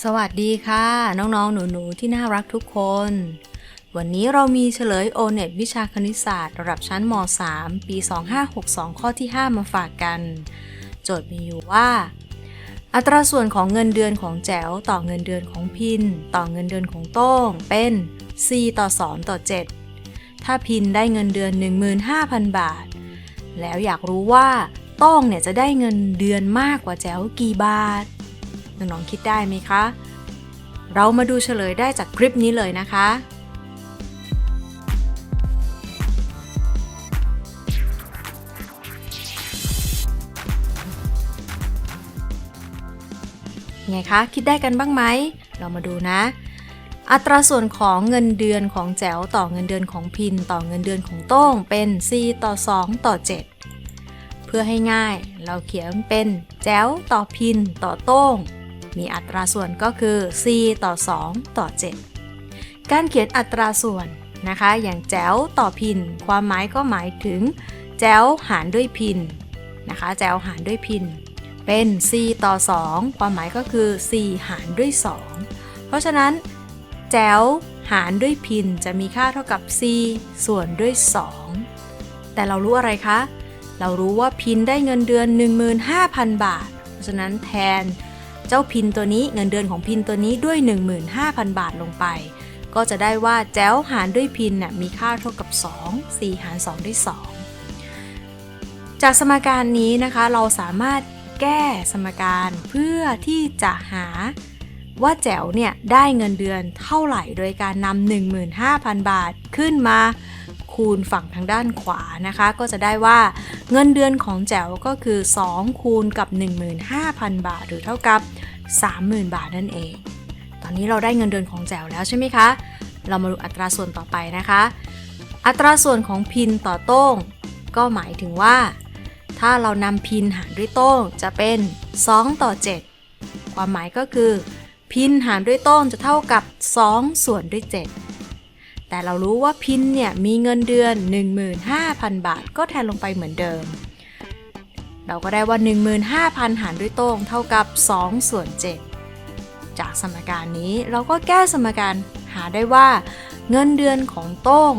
สวัสดีค่ะ น้องๆ หนูๆ ที่น่ารักทุกคน วันนี้เรามีเฉลยโอเน็ตวิชาคณิตศาสตร์ระดับชั้นม .3 ปี 2562 ข้อที่ 5 มาฝากกัน โจทย์มีอยู่ว่า อัตราส่วนของเงินเดือนของแจ๋วต่อเงินเดือนของพิน ต่อเงินเดือนของโต้ง เป็น 4 ต่อ 2 ต่อ 7 ถ้าพินได้เงินเดือน 15,000 บาท แล้วอยากรู้ว่า โต้งเนี่ยจะได้เงินเดือนมากกว่าแจ๋วกี่บาท น้องๆคิดได้ไหมคะ เรามาดูเฉลยได้จากคลิปนี้เลยนะคะ ไงคะ คิดได้กันบ้างไหม เรามาดูนะ อัตราส่วนของเงินเดือนของแจ๋วต่อเงินเดือนของพิน ต่อเงินเดือนของโต้งเป็น 4 ต่อ 2 ต่อ 7 เพื่อให้ง่าย เราเขียนเป็นแจ๋วต่อพิน ต่อโต้ง มีอัตราส่วนก็คือ4ต่อ 2 ต่อ 7 การเขียนอัตราส่วนนะคะ อย่างแจ๋วต่อพิน ความหมายก็หมายถึง แจ๋วหารด้วยพินนะคะ แจ๋วหารด้วยพิน เป็น4ต่อ 2 ความหมายก็คือ4หารด้วย 2 เพราะฉะนั้น แจ๋วหารด้วยพินจะมีค่าเท่ากับ4ส่วนด้วย 2 แต่เรารู้อะไรคะ เรารู้ว่าพินได้เงินเดือน 15,000 บาท เพราะฉะนั้นแทน เจ้าพินตัวนี้เงินเดือนของพินตัวนี้ด้วย 15,000 บาทลงไป ก็จะได้ว่าแจ๋วหารด้วยพินน่ะมีค่าเท่ากับ 2 4 หาร 2 ด้วย 2 จากสมการนี้นะคะเราสามารถแก้สมการเพื่อที่จะหาว่าแจ๋วเนี่ยได้เงินเดือนเท่าไหร่โดยการนำ15,000 บาทขึ้นมา คูณฝั่งทางด้านขวานะคะ ก็จะได้ว่าเงินเดือนของแจ๋วก็คือ 2 คูณกับ 15,000 บาท หรือเท่ากับ 30,000 บาทนั่นเอง ตอนนี้เราได้เงินเดือนของแจ๋วแล้วใช่ไหมคะ เรามาดูอัตราส่วนต่อไปนะคะ อัตราส่วนของพินต่อโต้ง ก็หมายถึงว่า ถ้าเรานำพินหารด้วยโต้งจะเป็น 2 ต่อ 7 ความหมายก็คือพินหารด้วยโต้งจะเท่ากับ 2 ส่วนด้วย 7 แต่เรารู้ว่าพินเนี่ยมีเงินเดือน 15,000 บาท ก็แทนลงไปเหมือนเดิม เราก็ได้ว่า 15,000 หารด้วยโต้งเท่ากับ 2 ส่วน 7 จากสมการนี้เราก็แก้สมการหาได้ว่า เงินเดือนของโต้ง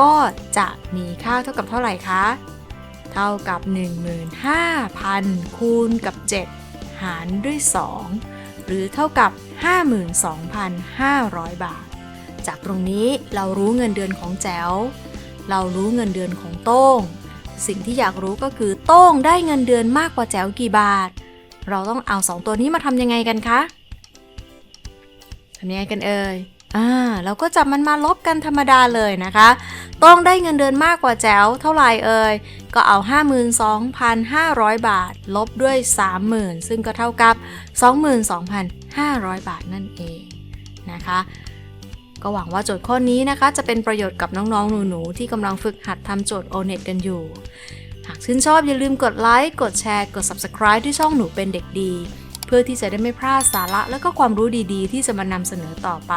ก็จะมีค่าเท่ากับเท่าไหร่คะ เท่ากับ 15,000 คูณกับ 7 หารด้วย 2 หรือเท่ากับ 52,500 บาท จากตรงนี้เรารู้เงินเดือนของแจ๋ว เรารู้เงินเดือนของโต้ง สิ่งที่อยากรู้ก็คือโต้งได้เงินเดือนมากกว่าแจ๋วกี่บาท เราต้องเอาสองตัวนี้มาทำยังไงกันคะทำยังไงกันเอ่ยอ่าเราก็จับมันมาลบกันธรรมดาเลยนะคะ ต้องได้เงินเดือนมากกว่าแจ๋วเท่าไหร่เอ่ย ก็เอา 52,500 บาท ลบด้วย 30,000 ซึ่งก็เท่ากับ 22,500 บาทนั่นเองนะคะ ก็หวังว่าโจทย์ข้อนี้นะคะ จะเป็นประโยชน์กับน้องๆ หนูๆ ที่กำลังฝึกหัดทำโจทย์ O-NET กันอยู่ หากชื่นชอบอย่าลืมกดไลค์ กดแชร์ กด Subscribe ที่ช่องหนูเป็นเด็กดี เพื่อที่จะได้ไม่พลาดสาระและก็ความรู้ดีๆ ที่จะมานำเสนอต่อไป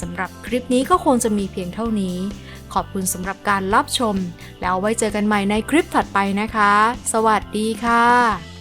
สำหรับคลิปนี้ก็คงจะมีเพียงเท่านี้ ขอบคุณสำหรับการรับชม แล้วไว้เจอกันใหม่ในคลิปถัดไปนะคะ สวัสดีค่ะ